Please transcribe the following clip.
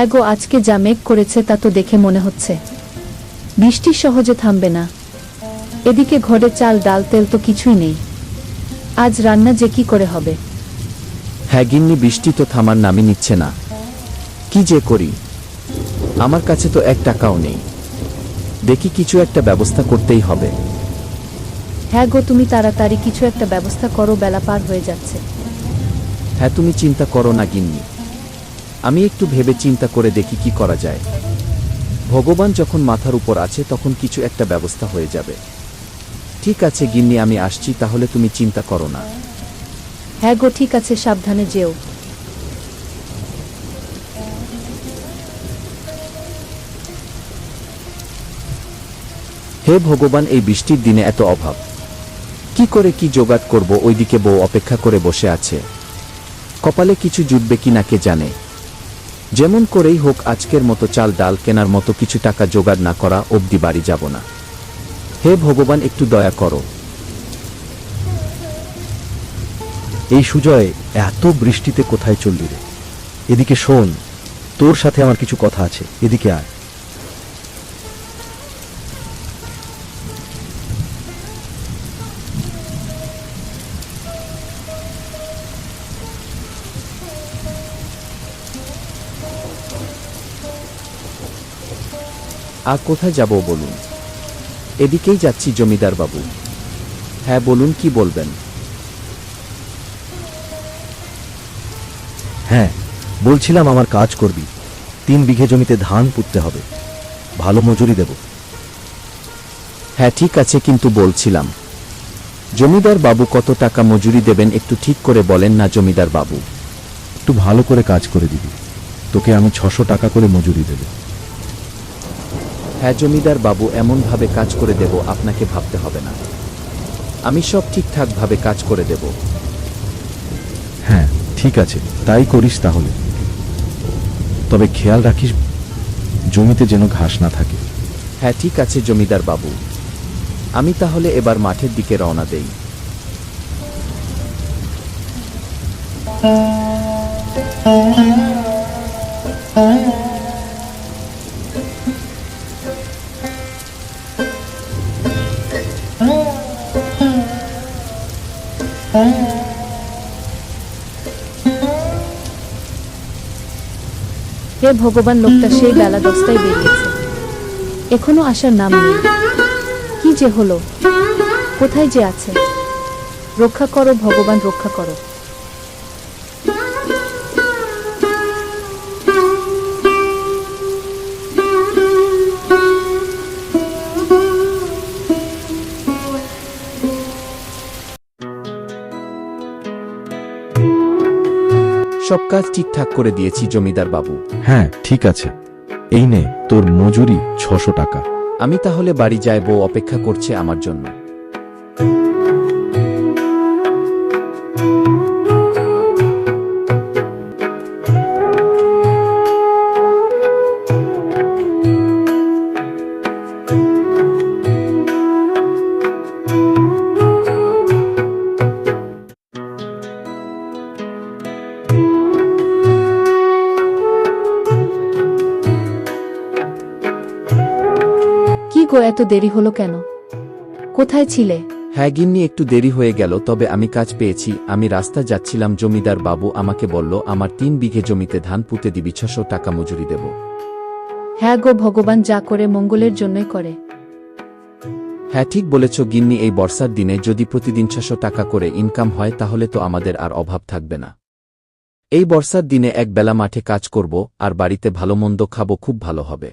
হ্যাঁ গো আজকে যা মেঘ করেছে তা তো দেখে মনে হচ্ছে। বৃষ্টি সহজে থামবে না। এদিকে ঘরে চাল ডাল তেল তো কিছুই নেই। আজ রান্না যে কি করে হবে? হ্যাঁ গিন্নি বৃষ্টি তো থামার নামই নিচ্ছে না। কি যে করি? আমার কাছে তো এক টাকাও নেই। দেখি কিছু একটা ব্যবস্থা করতেই হবে। হ্যাঁ গো তুমি তাড়াতাড়ি কিছু একটা ব্যবস্থা করো বেলা পার হয়ে যাচ্ছে। হ্যাঁ তুমি চিন্তা করো না গিন্নি। আমি একটু ভেবে চিন্তা করে দেখি কি করা যায়। ভগবান যখন মাথার উপর আছে তখন কিছু একটা ব্যবস্থা হয়ে যাবে। ঠিক আছে গিন্নি আমি আসছি তাহলে তুমি চিন্তা করো না। হ্যাঁ গো ঠিক আছে সাবধানে যেও। হে ভগবান এই বৃষ্টির দিনে এত অভাব। কি করে কি জোগাড় করব ওইদিকে বউ অপেক্ষা করে বসে আছে। কপালে কিছু জুটবে কি না কে জানে। যেমন করেই হোক আজকের মতো চাল ডাল কেনার মতো কিছু টাকা জোগাড় না করা অবধি বাড়ি যাব না। হে ভগবান, একটু দয়া করো। এই সুজয়, এত বৃষ্টিতে কোথায় চললি রে? এদিকে শোন, তোর সাথে আমার কিছু কথা আছে, এদিকে আয়। আর কোথায় যাব বলুন? এদিকেই যাচ্ছি জমিদার বাবু। হ্যাঁ বলুন কি বলবেন? হ্যাঁ বলছিলাম আমার কাজ করবি। তিন বিঘে জমিতে ধান পুঁততে হবে। ভালো মজুরি দেব। হ্যাঁ ঠিক আছে কিন্তু বলছিলাম। জমিদার বাবু কত টাকা মজুরি দেবেন একটু ঠিক করে বলেন না জমিদার বাবু। একটু ভালো করে কাজ করে দিবি। তোকে আমি ছশো টাকা করে মজুরি দেব। হ্যাঁ জমিদার বাবু এমনভাবে কাজ করে দেব আপনাকে ভাবতে হবে না। আমি সব ঠিকঠাকভাবে কাজ করে দেব। হ্যাঁ ঠিক আছে তাই করিস তাহলে। তবে খেয়াল রাখিস জমিতে যেন ঘাস না থাকে। হ্যাঁ ঠিক আছে জমিদার বাবু। আমি তাহলে এবার মাঠের দিকে রওনা দেই। হে ভগবান, লোকটা সেই বেলা দশটায় বেরিয়েছে। এখনও আসার নাম নেই। কি যে হলো? কোথায় যে আছে? রক্ষা করো, ভগবান, রক্ষা করো। সব কাজ ঠিকঠাক করে দিয়েছি জমিদার বাবু। হ্যাঁ ঠিক আছে। এই নে তোর মজুরি ছশো টাকা। আমি তাহলে বাড়ি যাইব অপেক্ষা করছে আমার জন্য। কি এত দেরি হলো কেন? কোথায় ছিলে? হ্যাঁ গিন্নি একটু দেরি হয়ে গেল তবে আমি কাজ পেয়েছি। আমি রাস্তা যাচ্ছিলাম জমিদার বাবু আমাকে বলল আমার তিন বিঘে জমিতে ধান পুঁতে দিবি ছশো টাকা মজুরি দেব। হ্যাঁ গো ভগবান যা করে মঙ্গলের জন্যই করে। হ্যাঁ ঠিক বলেছ গিন্নি এই বর্ষার দিনে যদি প্রতিদিন ছশো টাকা করে ইনকাম হয় তাহলে তো আমাদের আর অভাব থাকবে না। এই বর্ষার দিনে এক বেলা মাঠে কাজ করব আর বাড়িতে ভালো মন্দ খাব খুব ভালো হবে।